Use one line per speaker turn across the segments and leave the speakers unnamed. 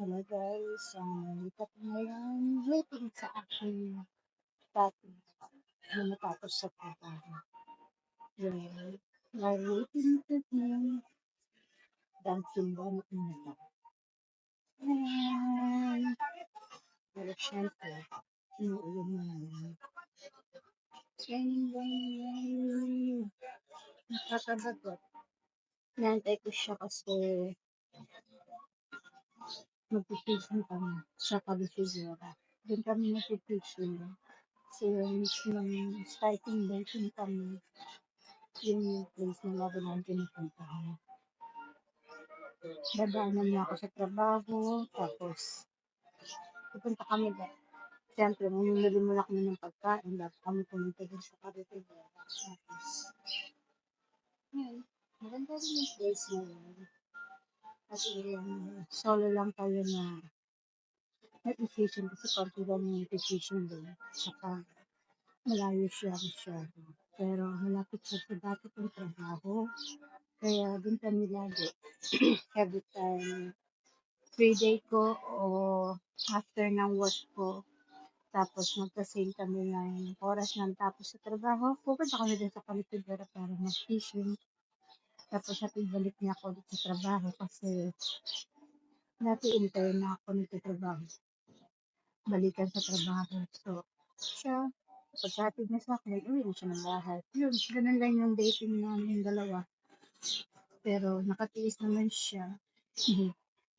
Hello guys, ang lipat ngayon waiting sa aking tatay na matapos sa trabaho. Well, while waiting to him, dancing one in the back. And, pero syempre, inuulan mo naman. Raining, raining, raining. Nakakabagot. Nantay ko siya kasi magpipishing kami sa California. Doon kami magpipishing. Kasi yung mismong starting dating kami, yun yung place na labo namin pinupuntahan. Dadaanan niya ako sa trabaho, tapos pupunta kami doon. Siyempre, mamimili muna kami ng pagkain, dapat kami pumunta doon sa California. Tapos, yun, maganda rin yung place na yun. Kasi um, solo lang tayo na nag-fishing kasi konti lang yung fishing doon. Saka malayo siya masyado. Pero malapit siya sa dati kong trabaho. Kaya doon kami lagi. Every time free day ko o after ng work ko. Tapos magkasing kami ng oras ng tapos sa trabaho. Pupunta kami din sa Kalipidora para mag-fishing. Tapos natin balik niya ako ulit sa trabaho kasi dati intern na ako nagtatrabaho. Balikan sa trabaho. So, siya, pagkatid niya sa akin, uwi na siya ng bahay. Yun, ganun lang yung dating namin dalawa. Pero nakatiis naman siya.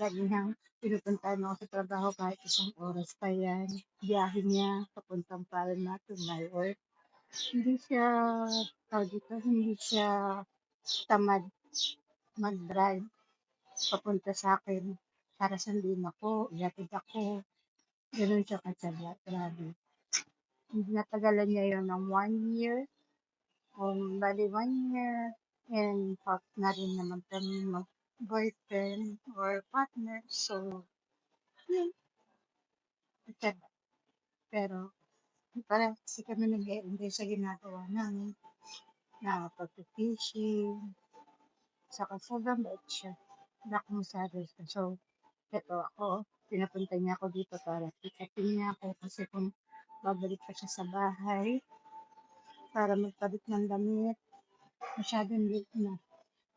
Lagi niyang pinupuntahan ako sa trabaho kahit isang oras pa yan. Biyahe niya, papuntang para natin my work. Hindi siya, tawag dito, hindi siya tamad mag-drive papunta sa akin para sandin ako, ihatid ako. Ganun siya katsaga, grabe. Natagalan niya yun ng one year. Um, bali one year. And pag na rin naman kami mag-boyfriend or partner. So, yun. Pero, para kasi kami nag-enjoy sa ginagawa namin. Na pag-fishing. Saka sobrang bait. Black massage siya. So, eto ako, pinapunta niya ako dito para pick-upin niya ako kasi kung babalik pa siya sa bahay para magpalit ng damit, masyadong late na.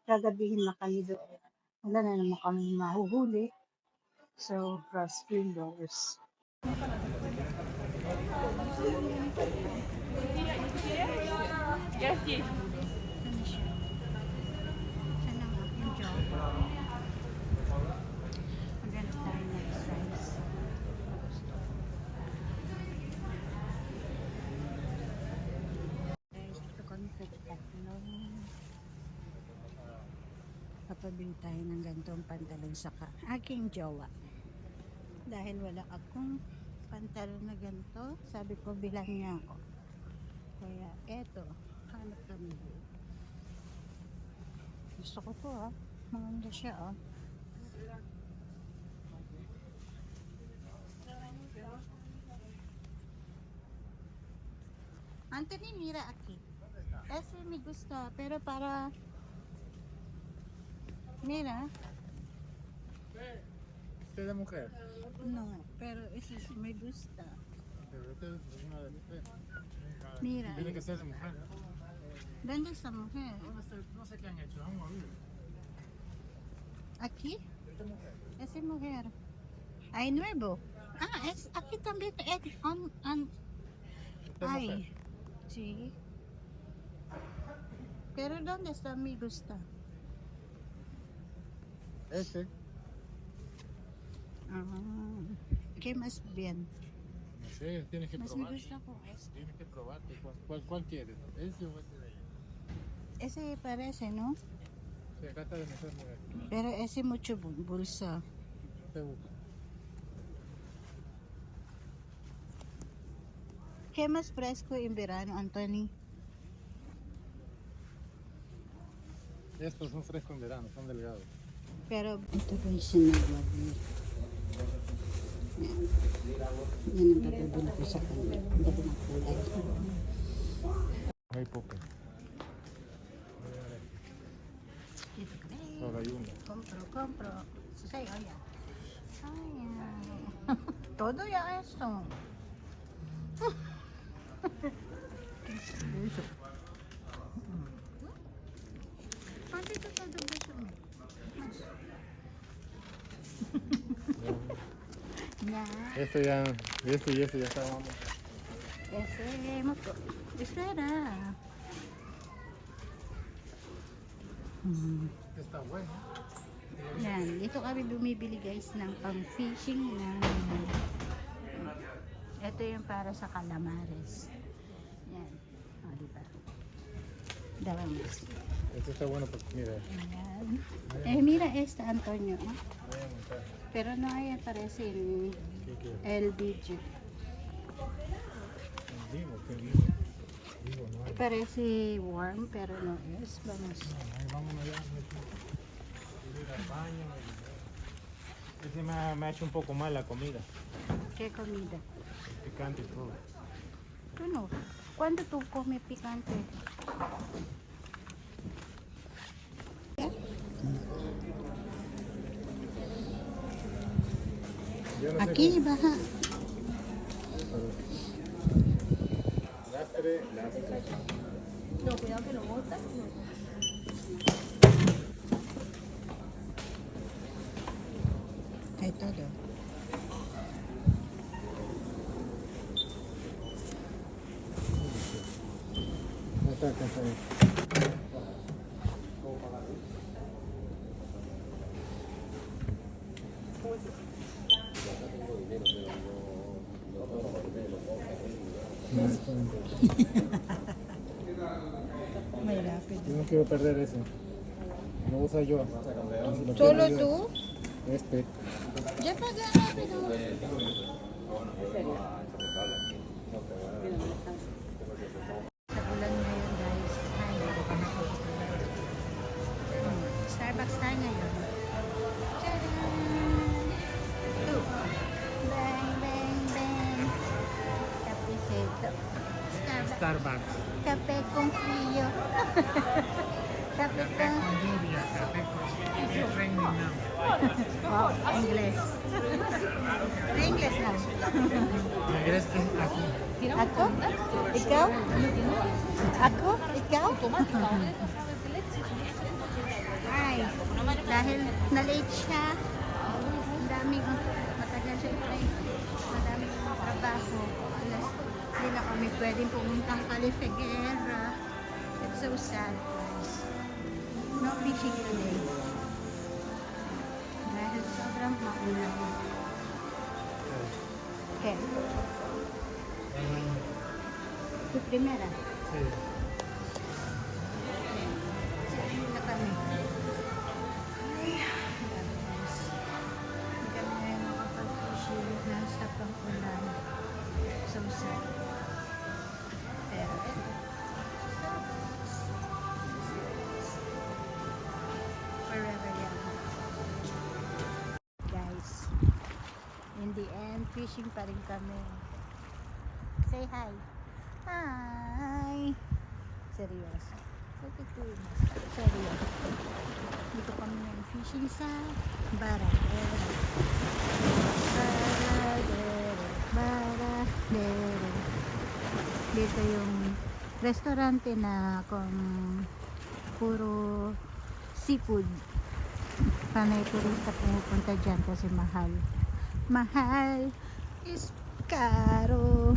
Gagabihin na kami doon. Wala na naman kami mahuhuli. So, cross fingers. Ano siya? Saan ang aking job? Maghanap tayo ng size. Guys, ito kami sa Tatlo. Kapabili tayo ng gantong pantalon sa aking jowa. Dahil wala akong pantalon na ganito, sabi ko bilang niya ako. Kaya eto, hanap kami. Gusto ko to ah. Maganda siya ah. Anthony, mira aquí. Ese me gusta, pero para... Mira,
Este es de mujer.
no, pero ese es- me gusta.
Pero este es una de mujer.
Mira.
Tiene que ser de mujer.
¿Dónde está mujer?
No sé, no sé qué han hecho. Vamos a ver.
Aquí,
Esta es mujer.
ese es mujer. Ay, nuevo. Ah, es aquí también. Es on, on, Ay, sí. Pero ¿dónde está mi gusta?
Este.
Ah, ¿Qué más bien?
Sé, tienes que probar. Tienes que probarte. ¿Cuál, cuál, cuál quieres? ¿Ese o ese de ahí?
Ese parece, ¿no?
Sí, acá está de mujer, mujer.
Pero ese mucho bul- bulsa.
Te gusta.
¿Qué más fresco en verano, Anthony?
Estos son frescos en verano, son delgados.
Pero... Ito Yan. Ang papabili ko sa kanya. Hindi ko ng kulay.
Hay poco.
Dito ka.
Solo hay uno.
Compro, compro. Susay, yeah. Ay, todo ya esto. ¿Qué es eso? ¿Cuánto es todo eso? Ya.
Esto ya, y esto y esto ya está, vamos.
Ese motor. Espera. Hmm.
Está bueno.
Yan, dito kami bumibili guys ng pang fishing na ito yung para sa calamares. Yan. O, diba? Dawamos.
Esto está bueno porque, mira.
Eh, mira esta, Antonio.
voy a montar.
Pero no hay aparece el, el video.
Vivo, que vivo. Vivo, no hay.
Parece warm, pero no es. Vamos.
Vámonos allá. Ir al baño. Ese me ha, me ha hecho un poco mal la comida.
¿Qué comida?
Picante y todo.
Ano? ¿Cuándo tú comes picante?
Yo no sé
Aquí, baja.
Lastre, lastre.
No, cuidado que lo botas. Hay todo.
Está está ahí.
May
Yo no quiero perder ese. Lo uso yo. Si
¿Solo
yo,
tú?
Este.
Ya paga rápido. Starbucks. Kape con frío. Kape con...
lluvia, café con... Es raining now.
Oh, English. English lang.
Regres aquí.
Ako? Ikaw? Ako? Ikaw? Ay, dahil na-late siya, ang daming, na kami pwedeng pumuntang Califiguera. It's so sad, guys. No fishing today. Dahil sobrang maulan. Okay. Ito primera.
Sí.
In the end, fishing pa rin kami. Say hi. Hi. Seryoso. Seryoso. Dito kami ng fishing sa Baradero. Baradero. Baradero. Dito yung restaurante na kung puro seafood. Panay turista pumupunta dyan kasi mahal. Mahal is caro.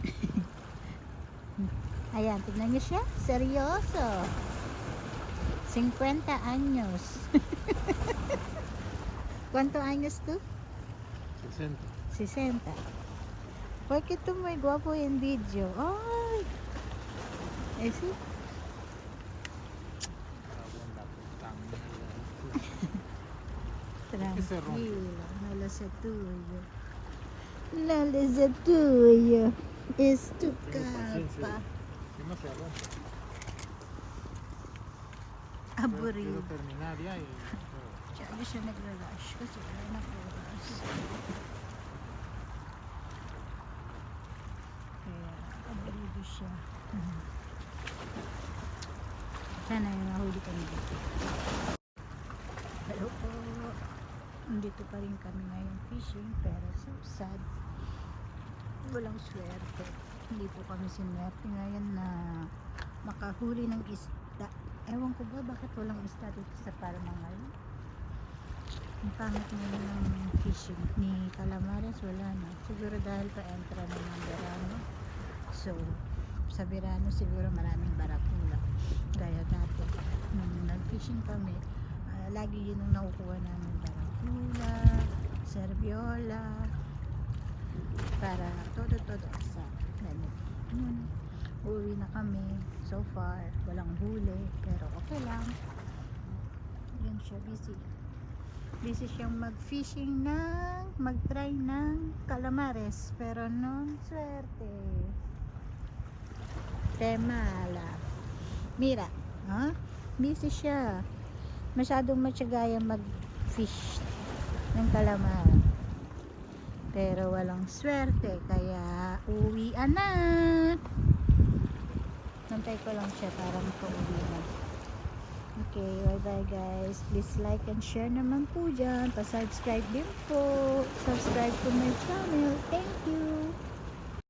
Ayan, tignan niyo siya. Seryoso. 50 años. ¿Cuánto años tú?
60.
60. ¿Por qué tú muy guapo en video? ¡Ay! ¿Ese?
se
tuyo. No lo sé tuyo. Es tu capa. Aburrido.
Terminar ya y...
Di siya nagra-rush kasi wala na oras. Kaya, abalido siya. Sana yung mahuli kami dito. Hello po. Nandito pa rin kami ngayon fishing pero so sad. Walang swerte. Hindi po kami sinwerte ngayon na makahuli ng isda. Ewan ko ba bakit walang isda dito sa Paramangal? Ang pangit ngayon ng fishing ni Calamares wala na. Siguro dahil pa-entra na ng verano. So, sa verano siguro maraming barakula. Gaya dati, nung nag-fishing kami, ah, lagi yun ang nakukuha namin barakula, serbiola, para todo-todo sa ganun. Yun, uwi na kami. So far, walang huli, pero okay lang. Yan siya, busy. Busy siyang mag-fishing ng, mag-try ng calamares, pero non swerte. Temala. Mira, ha? Busy siya. Masyadong matsagaya mag-fish ng kalamar. Pero walang swerte, kaya uwian na. Nantay ko lang siya para makauwi na. Okay, bye-bye guys. Please like and share naman po dyan. Pa-subscribe din po. Subscribe to my channel. Thank you.